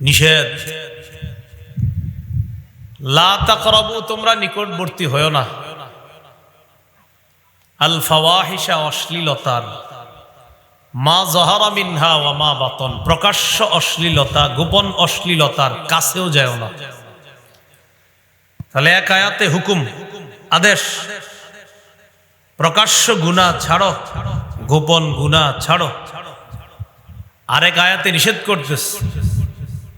নিষেধ। তোমরা নিকটবর্তী হয়েও না। আল ফাওয়াহিশা অশ্লীলতার। মা জহারা মিনহা মা বাতন, প্রকাশ্য অশ্লীলতা, গোপন অশ্লীলতার কাছেও যায় না। তাহলে এক আয়াতে হুকুম, আদেশ। প্রকাশ্য গুণা ছাড়ো, গোপন গুণা ছাড়ো। আরেক আয়াতে নিষেধ করতেছে।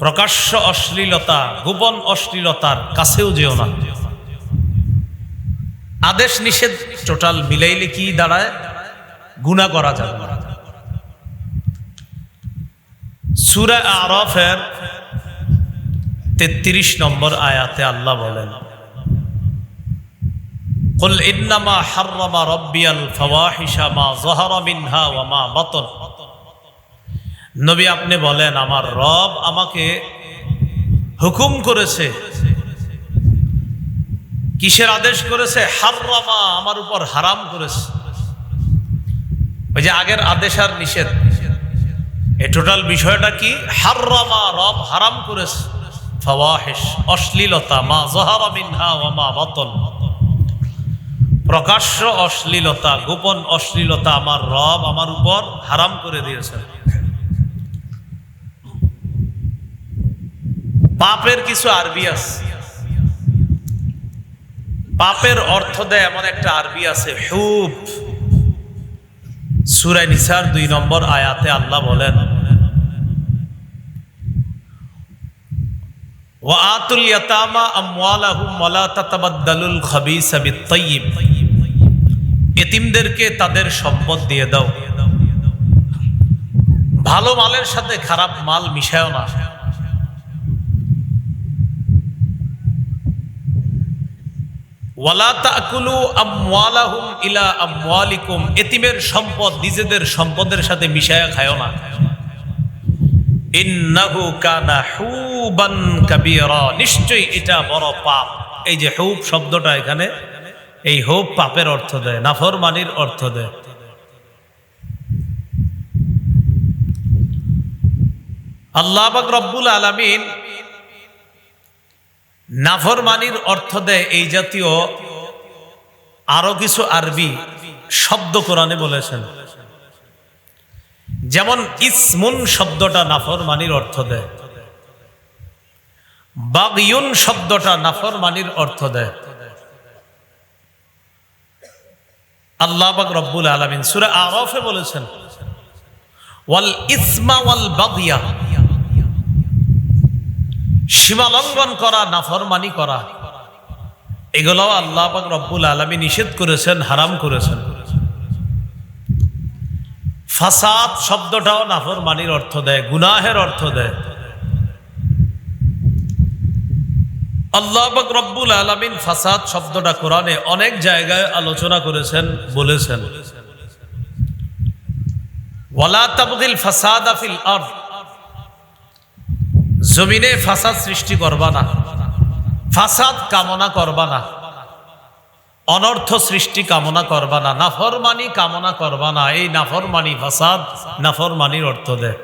প্রকাশ্য অশ্লীলতা গোপন অশ্লীলতার কাছেও যেও না আদেশ নিষেধ টোটাল মিলাইলে কি দাঁড়ায় গুণা করা যাবে না সুরা আরফের তেত্রিশ নম্বর আয়াতে আল্লাহ বলেন قل إنما حرم ربي الفواحش ما ظهر منها وما بطن নবী আপনি বলেন, আমার রব আমাকে হুকুম করেছে। কিসের আদেশ করেছে? হাররামা আমার উপর হারাম করেছে। ওই যে আগের আদেশ আর নিষেধ। এই টোটাল বিষয়টা কি? হাররামা রব হারাম করেছে। ফাওয়াহিশ, অশ্লীলতা, মা জহারা মিনহা ওয়া মা বাতন। প্রকাশ্য অশ্লীলতা, গোপন অশ্লীলতা আমার রব আমার উপর হারাম করে দিয়েছেন। পাপের কিছু আরবি আছে। পাপের অর্থ দেয় এমন একটা আরবি আছে, হুব। সুরায় নিসার দুই নম্বর আয়াতে আল্লাহ বলেন তাদের সম্পদ দিয়ে দাও। ভালো মালের সাথে খারাপ মাল মিশায়ও না। ওয়ালা তাকুলু আমওয়ালাহুম এতিমের সম্পদ নিজেদের সম্পদের সাথে মিশায়া খায়ও না। ইন্নাহু কানা হুবান কাবীরা। নিশ্চয়ই এটা বড় পাপ। এই যে হুব শব্দটা এখানে, এই হুব পাপের অর্থ দেয়, নাফরমানির অর্থ দেয়। আল্লাহ রব্বুল আলামিন নাফরমানির অর্থ দেয় এই জাতীয় আরও কিছু আরবি শব্দ কোরআনে বলেছেন। যেমন ইসমুন শব্দটা নাফরমানির অর্থ দেয়। বাগিউন শব্দটা নাফরমানির অর্থ দেয়। আল্লাহ বাক রব্বুল আলমিন সুরা আরফে বলেছেন, ওয়াল ইসমা ওয়াল বাগিয়া। সীমালঙ্ঘন করা, নাফরমানি করা এগুলো আল্লাহ পাক রব্বুল আলমী নিষেধ করেছেন, হারাম করেছেন। ফাসাদ শব্দটাও নাফরমানির অর্থ দেয়, গুনাহের অর্থ দেয়। আল্লাহ পাক রব্বুল আলমিন ফাসাদ শব্দটা কোরআনে অনেক জায়গায় আলোচনা করেছেন, বলেছেন। ওয়ালা তাবদিল ফাসাদ আফিল আর্থ জমিনে ফাসাদ সৃষ্টি করবা না। ফাসাদ কামনা করবা না। অনর্থ সৃষ্টি কামনা করবা না। নাফরমানি কামনা করবা না। এই নাফরমানি ফাসাদ নাফরমানির অর্থ দেয়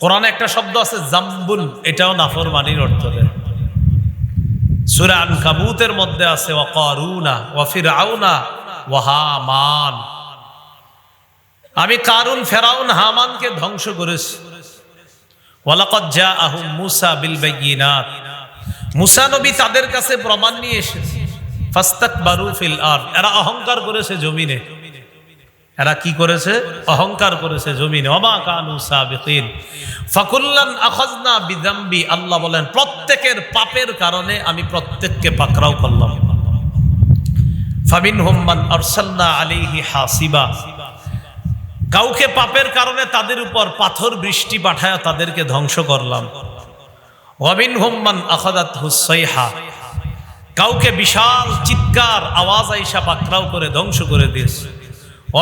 কোরআনে একটা শব্দ আছে জাম্বুল এটাও নাফরমানির অর্থ দেয় সুরা আন কাবুতের মধ্যে আছে, ওয়াকারুনা ওয়াফির আউনা ওয়াহামান। আমি কারুন, ফেরাউন, হামানকে ধ্বংস করেছি। ওয়ালাকত যা আহুম মুসা বিল বাইয়িনাত। মুসা নবী তাদের কাছে প্রমাণ নিয়ে এসেছে। ফাস্তাক ফিল আর এরা অহংকার করেছে জমিনে। এরা কি করেছে? অহংকার করেছে জমিনে। অমা কানু সাবিকিন। ফাকুল্লান আখাজনা বিদাম্বি আল্লাহ বলেন, প্রত্যেকের পাপের কারণে আমি প্রত্যেককে পাকড়াও করলাম। ফামিন হোম্মান আরসালনা আলাইহি হাসিবা। কাউকে পাপের কারণে তাদের উপর পাথর বৃষ্টি পাঠায় তাদেরকে ধ্বংস করলাম। ওয়াবিন হোম্মান আখাদাত হুসাইহা কাউকে বিশাল চিৎকার, আওয়াজ আইসা পাকড়াও করে ধ্বংস করে দিয়েছে।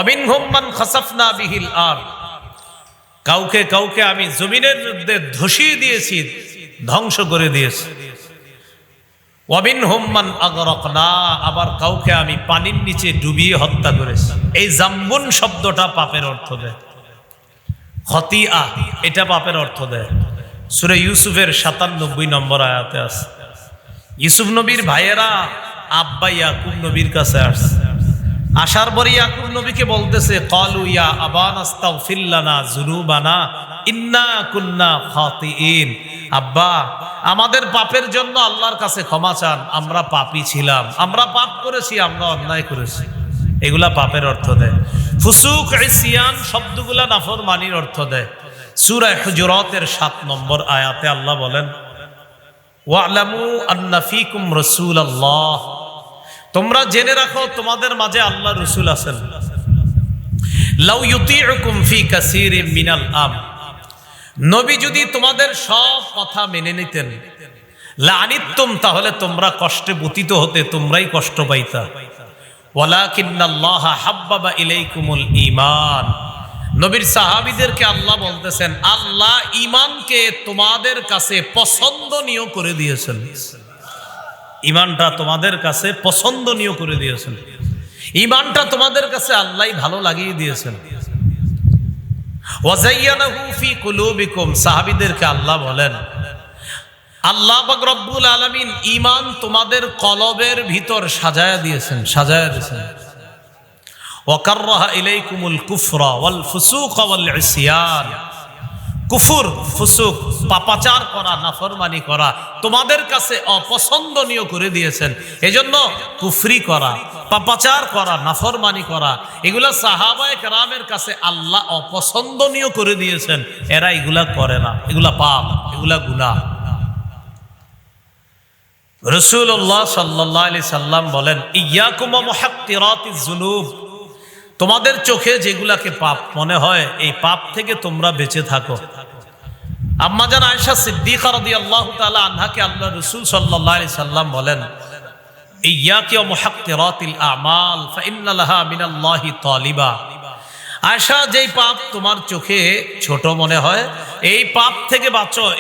অবিন হোম্মান খাসাফনা বিহিল আর কাউকে কাউকে আমি জমিনের মধ্যে ধসিয়ে দিয়েছি, ধ্বংস করে দিয়েছি। অবিন হোম্মান আগরক না আবার কাউকে আমি পানির নিচে ডুবিয়ে হত্যা করেছি। এই জাম্বুন শব্দটা পাপের অর্থ দেয়। ক্ষতি আহ এটা পাপের অর্থ দেয়। সুরে ইউসুফের সাতানব্বই নম্বর আয়াতে আছে। ইউসুফ নবীর ভাইয়েরা, আব্বা ইয়াকুব নবীর কাছে আসছে। আসার পরে ইয়াকুব নবীকে বলতেছে, কলু ইয়া আবান আস্তাগফিরলানা যুনুবানা ইন্না কুন্না খাতিইন আব্বা, আমাদের পাপের জন্য আল্লাহর কাছে ক্ষমা চান। আমরা পাপি ছিলাম। আমরা পাপ করেছি, আমরা অন্যায় করেছি। এগুলা পাপের অর্থ দেয়। ফুসুক ইসিয়ান শব্দগুলা নাফরমানির অর্থ দেয়। সূরা হুজুরাতের সাত নম্বর আয়াতে আল্লাহ বলেন, ওয়ালামু আন্না ফিকুম রাসূলুল্লাহ। তোমরা জেনে রাখো, তোমাদের মাঝে আল্লাহ রসুল আছেন। লাউ ইউতিউকুম ফি মিনাল আম। নবী যদি তোমাদের সব কথা মেনে নিতেন লানিতুম তাহলে তোমরা কষ্টে পতিত হতে তোমরাই কষ্ট পাইতা। নবীর সাহাবীদেরকে আল্লাহ বলতেছেন, আল্লাহ ঈমানকে তোমাদের কাছে পছন্দনীয় করে দিয়েছেন। ইমানটা তোমাদের কাছে পছন্দনীয় করে দিয়েছেন। ইমানটা তোমাদের কাছে আল্লাহ ভালো লাগিয়ে দিয়েছেন। ফি কুলুবিকুম, সাহাবিদেরকে আল্লাহ বলেন, আল্লাহ বকরবুল রব্বুল ইমান তোমাদের কলবের ভিতর সাজায়া দিয়েছেন সাজায়া দিয়েছেন। ওয়াকাররাহা ইলাইকুমুল কুফরা ওয়াল ফুসুক ওয়াল ইসিয়ান কুফুর, ফুসুক, পাপাচার করা, নাফরমানি করা তোমাদের কাছে অপছন্দনীয় করে দিয়েছেন। এজন্য কুফরি করা, পাপাচার করা, নাফরমানি করা, এগুলা সাহাবায়ে কেরামের কাছে আল্লাহ অপছন্দনীয় করে দিয়েছেন। এরা এগুলা করে না, এগুলা পাপ, এগুলা গুনাহ। রসুল্লাহ সাল্লাহ আলি সাল্লাম বলেন, ইয়াকুমা মুহাক্কিরাতিজ জুনুব তোমাদের চোখে যেগুলাকে পাপ মনে হয়, এই পাপ থেকে তোমরা বেঁচে থাকো। আম্মাজান আয়েশা সিদ্দিকা তাআলা আনহাকে আল্লাহ রাসূল সাল্লাল্লাহু সাল্লাম বলেন আমাল আয়সা যেই পাপ তোমার চোখে ছোট মনে হয়, এই পাপ থেকে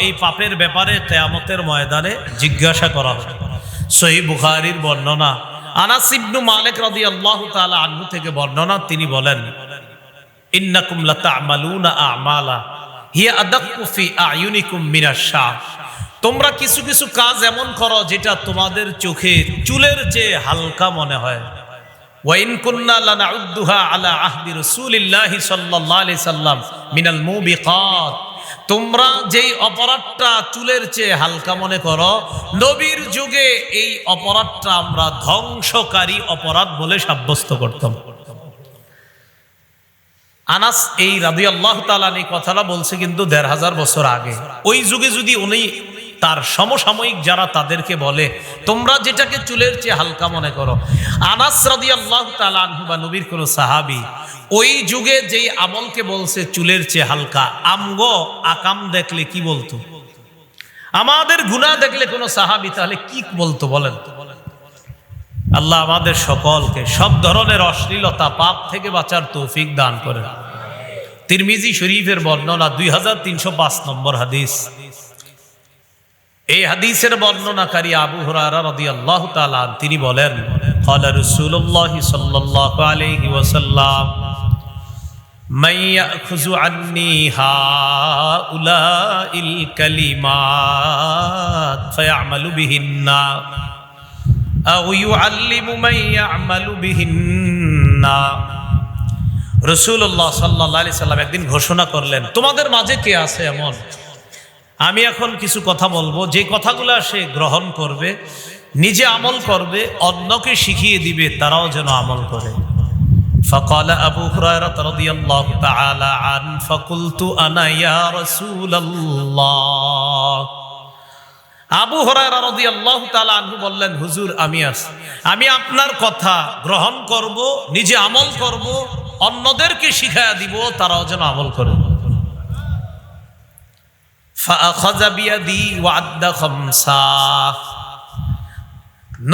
এই পাপের ব্যাপারে কেয়ামতের ময়দানে জিজ্ঞাসা করা হবে। সহি বর্ণনা আনাস ইবনু মালিক রাদিয়াল্লাহু তাআলা আনহু থেকে বর্ণনা, তিনি বলেন, ইন্নাকুম লাতা'মালুনা আ'মালা, হিয়া আদাক্কু ফি আয়ুনিকুম মিনাশ শাম তোমরা কিছু কিছু কাজ এমন করো যেটা তোমাদের চোখে, চুলের চেয়ে হালকা মনে হয়। ওয়াইন কুন্না লানাউদ্দুহা আলা আহদি রাসূলিল্লাহি সাল্লাল্লাহু আলাইহি সাল্লাম মিনাল মুবিকাত। তোমরা যেই অপরাধটা চুলের চেয়ে হালকা মনে করো, নবীর যুগে এই অপরাধটা আমরা ধ্বংসকারী অপরাধ বলে সাব্যস্ত করতাম। আনাস এই রাদি আল্লাহ তালানি কথাটা বলছে কিন্তু দেড় হাজার বছর আগে। ওই যুগে যদি উনি তার সমসাময়িক যারা তাদেরকে বলে, তোমরা যেটাকে চুলের চেয়ে হালকা মনে করো। আনাস আল্লাহ বা নবীর কোন সাহাবি ওই যুগে যেই আমলকে বলছে চুলের চেয়ে হালকা, আমগ আকাম দেখলে কি বলতো? আমাদের গুনাহ দেখলে কোনো সাহাবি তাহলে কি বলতো বলেন আল্লাহ আমাদের সকলকে সব ধরনের অশ্লীলতা, পাপ থেকে বাঁচার তৌফিক দান করেন। তিরমিজি শরীফের বর্ণনা দুই হাজার তিনশো পাঁচ নম্বর হাদিস। এই হাদিসের বর্ণনাকারী আবু হুরারা রাদিয়াল্লাহু তাআলা তিনি বলেন, ক্বালা রাসূলুল্লাহ সাল্লাল্লাহু আলাইহি ওয়াসাল্লাম, মান ইয়াখুযু আন্নি হাউলাইল কালিমাত ফায়ামালু বিহিন্না, আও ইউআল্লিমু মান ইয়ামালু বিহিন্না। রাসূলুল্লাহ সাল্লাল্লাহু আলাইহি সাল্লাম একদিন ঘোষণা করলেন, তোমাদের মাঝে কে আছে এমন? আমি এখন কিছু কথা বলবো যে কথাগুলো সে গ্রহণ করবে নিজে আমল করবে অন্যকে শিখিয়ে দিবে তারাও যেন আমল করে فقال أبو هريرة رضي الله تعالى عنه فقلت أنا يا رسول الله আবু হরায়রা রাদিয়াল্লাহু তাআলা আনহু বললেন হুজুর আমি আছি আমি আপনার কথা গ্রহণ করব নিজে আমল করব অন্যদেরকে শিখায়া দিব তারাও যেন আমল করে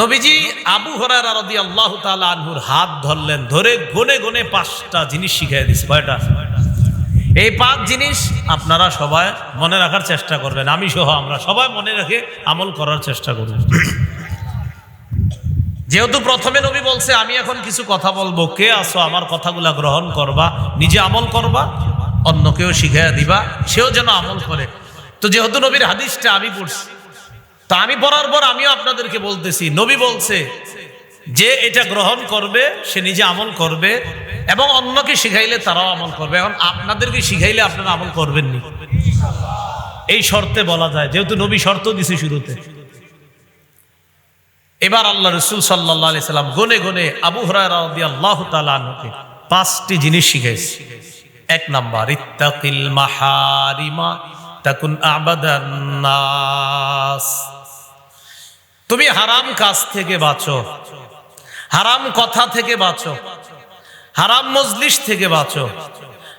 নবীজি আবু হরায়রা রাদিয়াল্লাহু তাআলা আনহুর হাত ধরলেন, ধরে গনে গনে পাঁচটা জিনিস শিখাই দিছে, কয়টা? এই পাঁচ জিনিস আপনারা সবাই মনে রাখার চেষ্টা করবেন আমি সহ আমরা সবাই মনে রেখে আমল করার চেষ্টা করব। যেহেতু প্রথমে নবী বলছে, আমি এখন কিছু কথা বলব, কে আসো আমার কথাগুলা গ্রহণ করবা, নিজে আমল করবা, অন্যকেও শিখাইয়া দিবা, সেও যেন আমল করে। তো যেহেতু নবীর হাদিসটা আমি পড়ছি, তা আমি পড়ার পর আমিও আপনাদেরকে বলতেছি, নবী বলছে যে এটা গ্রহণ করবে, সে নিজে আমল করবে এবং অন্যকে শিখাইলে তারাও আমল করবে। এখন আপনাদেরকে শিখাইলে আপনারা আমল করবেননি। এই শর্তে বলা যায়, যেহেতু নবী শর্ত দিছে শুরুতে। এবার আল্লাহ রসুল সাল্লাহ সাল্লাম গনে গনে আবু হরাই তালকে পাঁচটি জিনিস শিখাইছে। এক নাম্বার, ইত্তাকিল মাহারিমা। তাকুন আবাদান্নাস তুমি হারাম কাজ থেকে বাঁচো। হারাম কথা থেকে বাঁচো। হারাম মজলিস থেকে বাঁচো।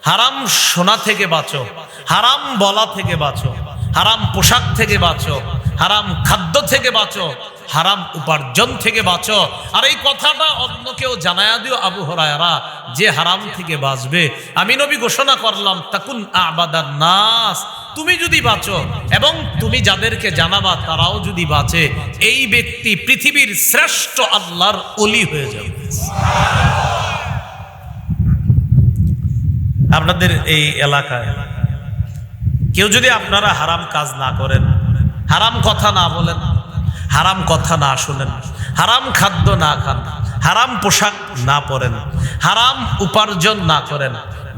হারাম শোনা থেকে বাঁচো। হারাম বলা থেকে বাঁচো। হারাম পোশাক থেকে বাঁচো। হারাম খাদ্য থেকে বাঁচো। হারাম উপার্জন থেকে বাঁচো। আর এই কথাটা অন্য কেউ জানায়া দিও আবু হরায়রা, যে হারাম থেকে বাঁচবে। আমি নবী ঘোষণা করলাম, তাকুন আবাদার নাস। তুমি যদি বাঁচো এবং তুমি যাদেরকে জানাবা তারাও যদি বাঁচে, এই ব্যক্তি পৃথিবীর শ্রেষ্ঠ আল্লাহর অলি হয়ে যাবে। আপনাদের এই এলাকায় কেউ যদি আপনারা হারাম কাজ না করেন, হারাম কথা না বলেন, হারাম কথা না শুনেন, হারাম খাদ্য না খান, হারাম পোশাক না পরেন, হারাম উপার্জন না করেন,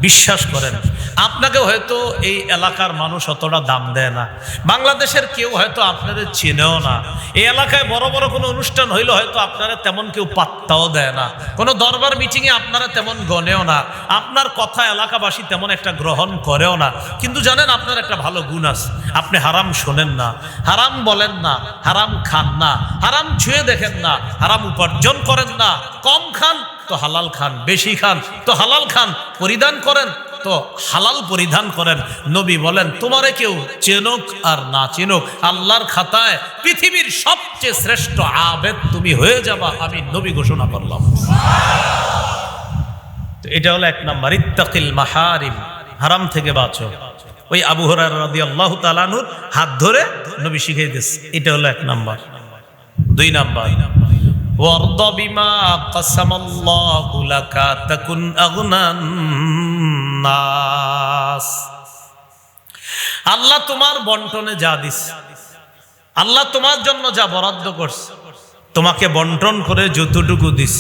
বিশ্বাস করেন আপনাকে হয়তো এই এলাকার মানুষ অতটা দাম দেয় না। বাংলাদেশের কেউ হয়তো আপনাদের চেনেও না। এই এলাকায় বড় বড় কোনো অনুষ্ঠান হইলে হয়তো আপনারা তেমন কেউ পাত্তাও দেয় না। কোনো দরবার মিটিংয়ে আপনারা তেমন গনেও না। আপনার কথা এলাকাবাসী তেমন একটা গ্রহণ করেও না। কিন্তু জানেন আপনার একটা ভালো গুণ আছে। আপনি হারাম শোনেন না। হারাম বলেন না। হারাম খান না। হারাম ছুঁয়ে দেখেন না। হারাম উপার্জন করেন না। কম খান, তো হালাল খান। বেশি খান, তো হালাল খান। পরিধান করেন। তো হালাল পরিধান করেন নবী বলেন তোমারে কেউ চেনুক আর না চেনুক আল্লাহর খাতায় পৃথিবীর সবচেয়ে শ্রেষ্ঠ আবেদ তুমি হয়ে যাবা আমি নবী ঘোষণা করলাম তো এটা হলো এক নাম্বার ইত্তাকিল মাহারিম হারাম থেকে বাঁচো ওই আবু হরার রাদি আল্লাহ তালানুর হাত ধরে নবী শিখিয়ে দিস এটা হলো এক নাম্বার দুই নাম্বার وارض بما قسم الله لك تكن أغنى নাস। আল্লাহ তোমার বন্টনে যা দিস, আল্লাহ তোমার জন্য যা বরাদ্দ করছে, তোমাকে বন্টন করে যতটুকু দিস,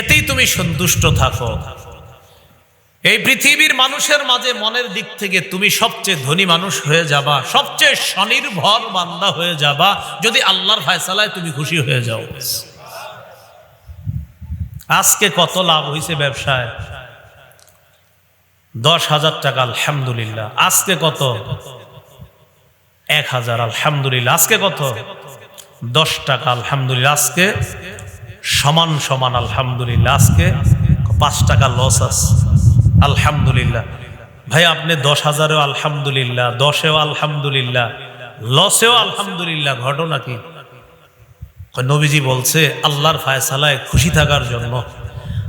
এতেই তুমি সন্তুষ্ট থাকো। এই পৃথিবীর মানুষের মাঝে মনের দিক থেকে তুমি সবচেয়ে ধনী মানুষ হয়ে যাবা, সবচেয়ে স্বনির্ভর বান্দা হয়ে যাবা, যদি আল্লাহর ফায়সালায় তুমি খুশি হয়ে যাও। আজকে কত লাভ হয়েছে ব্যবসায়? দশ হাজার টাকা, আলহামদুলিল্লাহ। আজকে কত? এক হাজার, আলহামদুলিল্লাহ। আজকে কত? দশ টাকা, আলহামদুলিল্লাহ। আজকে সমান সমান, আলহামদুলিল্লাহ। আজকে পাঁচ টাকা লস আছে। আলহামদুলিল্লাহ। ভাই, আপনি দশ হাজারেও আলহামদুলিল্লাহ, দশেও আলহামদুলিল্লাহ লসেও আলহামদুলিল্লাহ। ঘটনা কি? নবীজি বলছে, আল্লাহর ফায়সালায় খুশি থাকার জন্য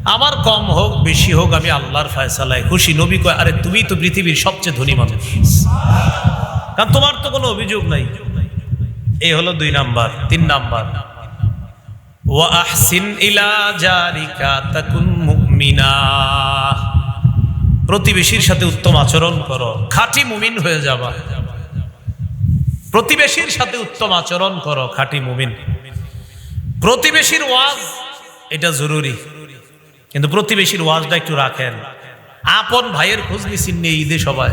আমার কম হোক, বেশি হোক, আমি আল্লাহর ফায়সালায় খুশি। নবী কয়, আরে তুমি তো পৃথিবীর সবচেয়ে ধনী মানুষ। কারণ তোমার তো কোনো অভিযোগ নাই। এই হলো দুই নাম্বার, তিন নাম্বার। ওয়া আহসিন ইলা জারিকা তাকুন মুমিনা। প্রতিবেশীর সাথে উত্তম আচরণ করো, খাঁটি মুমিন হয়ে যাবা। প্রতিবেশীর সাথে উত্তম আচরণ করো, খাঁটি মুমিন। প্রতিবেশীর ওয়াজ, এটা জরুরি। কিন্তু প্রতিবেশীর ওয়াজটা একটু রাখেন। আপন ভাইয়ের খোঁজ নিচ্ছেন নিয়ে ঈদে সবাই।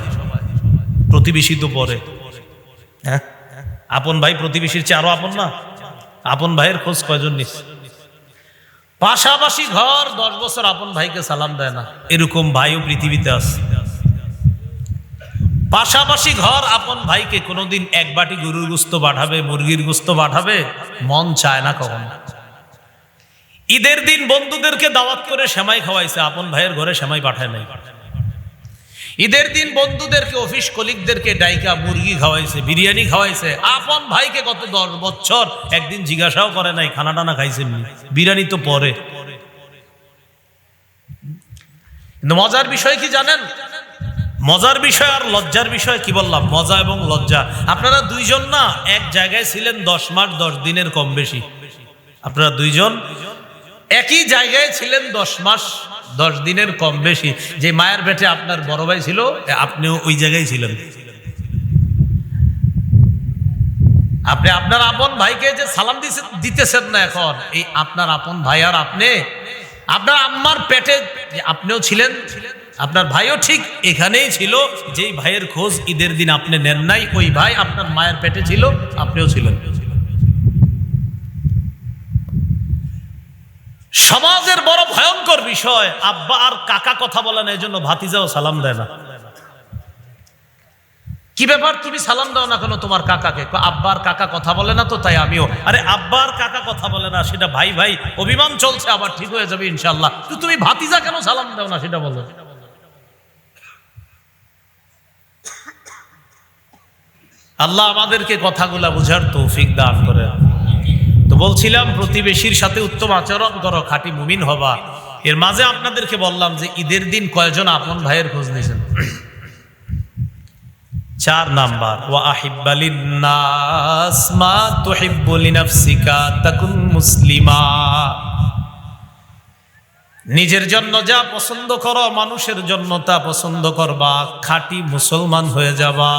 প্রতিবেশী তো পরে। হ্যাঁ? আপন ভাই প্রতিবেশীর চেয়ে আরও আপন না? আপন ভাইয়ের খোঁজ কয়জন নিচ্ছে পাশাপাশি ঘর দশ বছর আপন ভাইকে সালাম দেয় না। এরকম ভাইও পৃথিবীতে আছে। পাশাপাশি ঘর আপন ভাইকে কোনোদিন এক বাটি গরুর গুস্ত পাঠাবে, মুরগির গুস্ত পাঠাবে, মন চায় না কখন। ঈদের দিন বন্ধুদেরকে দাওয়াত করে সেমাই খাওয়াইছে, আপন ভাইয়ের ঘরে সেমাই পাঠায় নাই। ঈদের দিন বন্ধুদেরকে, অফিস কলিগদেরকে ডাইকা মুরগি খাওয়াইছে, বিরিয়ানি খাওয়াইছে, আপন ভাইকে কত দশ বছর একদিন জিজ্ঞাসাও করে নাই খানা টানা খাইছে বিরিয়ানি তো পরে। কিন্তু মজার বিষয় কি জানেন? মজার বিষয় আর লজ্জার বিষয় কি বললাম? মজা এবং লজ্জা। আপনারা দুইজন না, এক জায়গায় ছিলেন দশ মাস, দশ দিনের কম বেশি। আপনারা দুইজন একই জায়গায় ছিলেন দশ মাস দশ দিনের কম বেশি। যে মায়ের পেটে আপনার বড় ভাই ছিল আপনিও ওই জায়গায় ছিলেন। আপনি আপনার আপন ভাইকে যে সালাম দিতেছেন না এখন এই আপনার আপন ভাই আর আপনি? আপনার আম্মার পেটে যে আপনিও ছিলেন আপনার ভাইও ঠিক এখানেই ছিল। যেই ভাইয়ের খোঁজ ঈদের দিন আপনি নেন নাই ওই ভাই আপনার মায়ের পেটে ছিল আপনিও ছিলেন। সমাজের বড় ভয়ঙ্কর বিষয়, আব্বা আর কাকা কথা বলে না এই জন্য ভাতিজাও সালাম দেয় না। কি ব্যাপার, তুমি সালাম দাও না কেন তোমার কাকাকে? আব্বার কাকা কথা বলে না তো, তাই আমিও। আরে আব্বার কাকা কথা বলে না, সেটা ভাই ভাই, অভিমান চলছে, আবার ঠিক হয়ে যাবে ইনশাল্লাহ তো তুমি ভাতিজা কেন সালাম দাও না, সেটা বলো। আল্লাহ আমাদেরকে কথাগুলা বুঝার তৌফিক দান করে বলছিলাম, প্রতিবেশীর সাথে উত্তম আচরণ করো, খাঁটি মুমিন হবা। এর মাঝে আপনাদেরকে বললাম যে, ঈদের দিন কয়জন আপন ভাইয়ের খোঁজ নিয়েছেন? চার নাম্বার, ওয়া আহিব্বালিন নাস মা তাকুন মুসলিমা। নিজের জন্য যা পছন্দ করো, মানুষের জন্য তা পছন্দ করবা, খাঁটি মুসলমান হয়ে যাবা।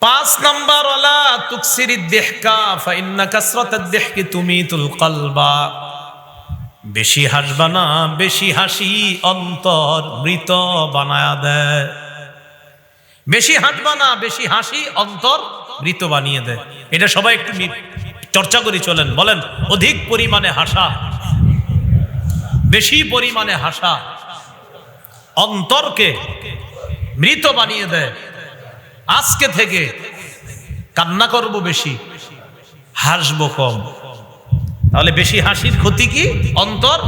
পাঁচ নাম্বার ওয়ালা তুকসিরি দেহকা ফাইন্না কাসরাত দেহকে তুমি তুল কলবা। বেশি হাসবা না, বেশি হাসি অন্তর মৃত বানায়া দেয়। বেশি হাসবা না, বেশি হাসি অন্তর মৃত বানিয়ে দেয়। এটা সবাই একটু চর্চা করি চলেন, বলেন, অধিক পরিমাণে হাসা। বেশি পরিমাণে হাসা। অন্তরকে মৃত বানিয়ে দেয়। আজকে থেকে কান্না করব বেশি, হাসবো কম। তাহলে বেশি হাসির ক্ষতি কি? অন্তর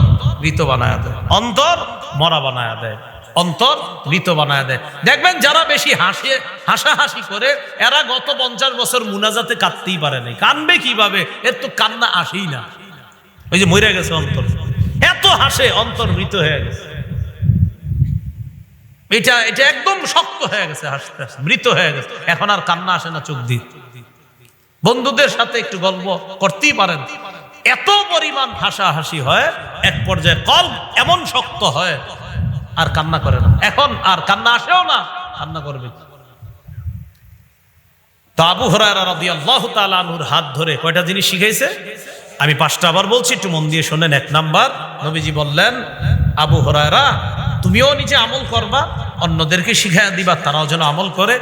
মৃত বানায় দেয়। অন্তর মরা বানায় দেয়। অন্তর মৃত বানায় দেয়। দেখবেন যারা বেশি হাসে, হাসাহাসি করে, এরা গত পঞ্চাশ বছর মুনাজাতে কাঁদতেই পারে নাই। কানবে কীভাবে? এর তো কান্না আসেই না। ওই যে মরে গেছে অন্তর। এত হাসে, অন্তর মৃত হয়ে গেছে। এটা এটা একদম শক্ত হয়ে গেছে, হাসতে হাসতে, মৃত হয়ে গেছে। এখন আর কান্না আসে না চোখ দিয়ে। বন্ধুদের সাথে একটু গল্প করতেই পারেন। এত পরিমাণ হাসাহাসি হয়, এক পর্যায়ে কল এমন শক্ত হয়, আর কান্না করে না। এখন আর কান্না আসেও না, কান্না করবে? তো আবু হরায়রা রাদিয়াল্লাহু তাআলা আনহুর হাত ধরে কয়টা জিনিস শিখাইছে? আমি পাঁচটা আবার বলছি, একটু মন দিয়ে শোনেন, এক নাম্বার, নবীজি বললেন, আবু হরায়রা, তুমিও নিজে আমল করবা, অন্যদেরকে শিখাইয়া দিবা, তারাও যেন আমল করে।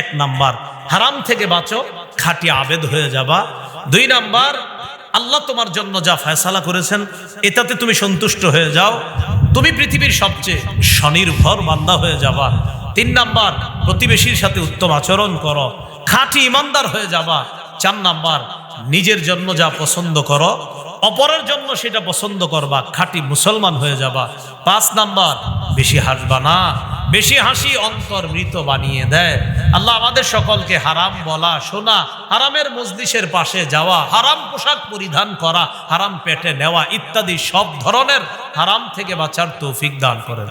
এক নাম্বার, হারাম থেকে বাঁচো, খাঁটি আবেদ হয়ে যাবা। দুই নাম্বার, আল্লাহ তোমার জন্য যা ফয়সালা করেছেন, এটাতে তুমি সন্তুষ্ট হয়ে যাও। তুমি পৃথিবীর সবচেয়ে স্বনির্ভর বান্দা হয়ে যাবা। তিন নাম্বার, প্রতিবেশীর সাথে উত্তম আচরণ করো, খাঁটি ইমানদার হয়ে যাবা। চার নাম্বার নিজের জন্য যা পছন্দ করো, অপরের জন্য সেটা পছন্দ করবা, খাঁটি মুসলমান হয়ে যাবা। পাঁচ নাম্বার, বেশি হাসবা না, বেশি হাসি অন্তর মৃত বানিয়ে দেয়। আল্লাহ আমাদের সকলকে হারাম বলা, শোনা, হারামের মজলিসের পাশে যাওয়া, হারাম পোশাক পরিধান করা, হারাম পেটে নেওয়া ইত্যাদি সব ধরনের হারাম থেকে বাঁচার তৌফিক দান করেন।